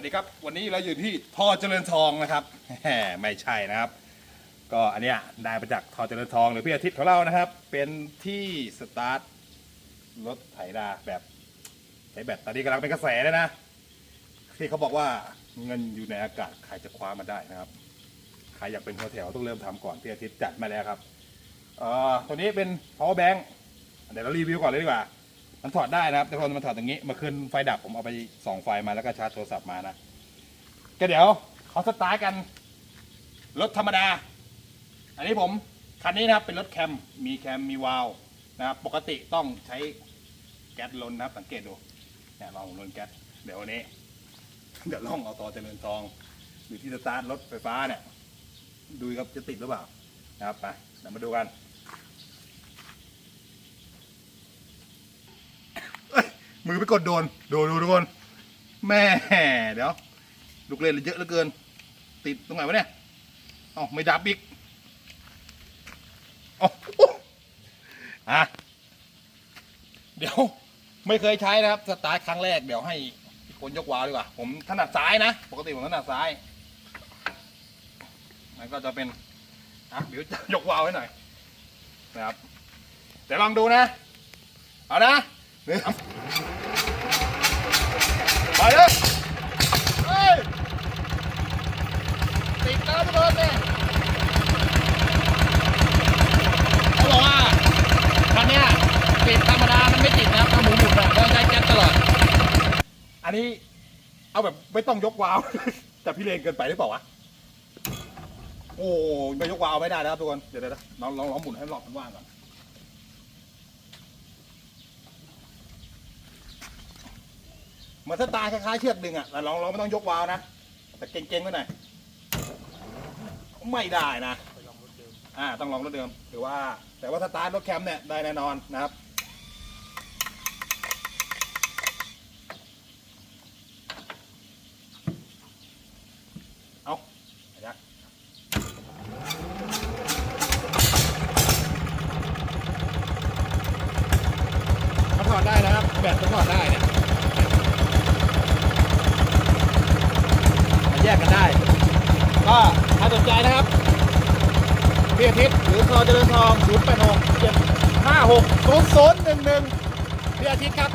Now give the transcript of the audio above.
สดีครับ วันนี้เราอยู่ที่ทอเจริญทองนะครับแหมไม่ใช่นะครับ ก็อันเนี้ยได้มาจากทอเจริญทองหรือพี่อาทิตย์ของเรานะครับ เป็นที่สตาร์ทรถไถนาแบบใช้แบตตอนนี้กำลังเป็นกระแสเลยนะที่เขาบอกว่าเงินอยู่ในอากาศใครจะคว้ามาได้นะครับใครอยากเป็นหัวแถวต้องเริ่มทำก่อนพี่อาทิตย์จัดมาแล้วครับเอ่อตัวนี้เป็น power bank เดี๋ยวเรารีวิวก่อนเลยดีกว่า มันถอดได้นะครับ แต่พอมันถอดอย่างนี้มาคืนไฟดับผมเอาไปส่องไฟมาแล้วก็ชาร์จโทรศัพท์มานะก็เดี๋ยวเขาสตาร์ทกันรถธรรมดา อันนี้ผมคันนี้นะครับเป็นรถแคมมีแคมมีวาล์วนะครับปกติต้องใช้แก๊สลนนะครับ สังเกตดูเนี่ยลองลนแก๊สเดี๋ยววันนี้เดี๋ยวลองเอาต่อเจริญทองอยู่ที่สตาร์ทรถไฟฟ้าเนี่ย ดูครับจะติดหรือเปล่านะครับไปเดี๋ยวมาดูกัน เอ้ย มือไปกดโดน ดูดูทุกคนแม่เดี๋ยว ลูกเล่นเยอะเหลือเกิน ติดตรงไหนวะเนี่ยอ้าไม่ดับอีกอ้าอะเดี๋ยวไม่เคยใช้นะครับ สตาร์ทครั้งแรกเดี๋ยวให้คนยกวาวดีกว่า ผมถนัดซ้ายนะ ปกติผมถนัดซ้ายมันก็จะเป็นอะเดี๋ยวยกวาวให้หน่อยนะครับเดี๋ยวลองดูนะ เอานะหนึ่ง ไปเลยเฮ้ยติดแล้วทุกคนเนี่ยเขาบอกว่าคันเนี้ยติดธรรมดา มันไม่ติดนะครับถ้าหมุนหมุนอะต้องใช้แก๊สตลอด อันนี้เอาแบบไม่ต้องยกวาล์ว แต่พี่เลนเกินไปหรือเปล่าวะ โอ้ไม่ยกวาล์วไม่ได้นะครับทุกคนเดี๋ยวเดี๋ยวลองลองลองหมุนให้หลอดมันว่างก่อน เหมือนสไตล์คล้ายๆเชือกดึงอะแต่ลองลองไม่ต้องยกวาล์วนะ แต่เก่งๆไว้หน่อย ไม่ได้นะ อ่า ต้องลองรถเดิมถือว่า แต่ว่าสตาร์ทรถแคมป์เนี่ยได้แน่นอนนะครับ เอาไปยักมันถอดได้นะครับ แบตมันถอดได้เนี่ย มาแย กกันได้ ก็ถ้าสนใจนะครับพี่อาทิตย์หรือทอเจริญทอง0 8 6 7 5 6 0 0 1 1พี่อาทิตย์ครับ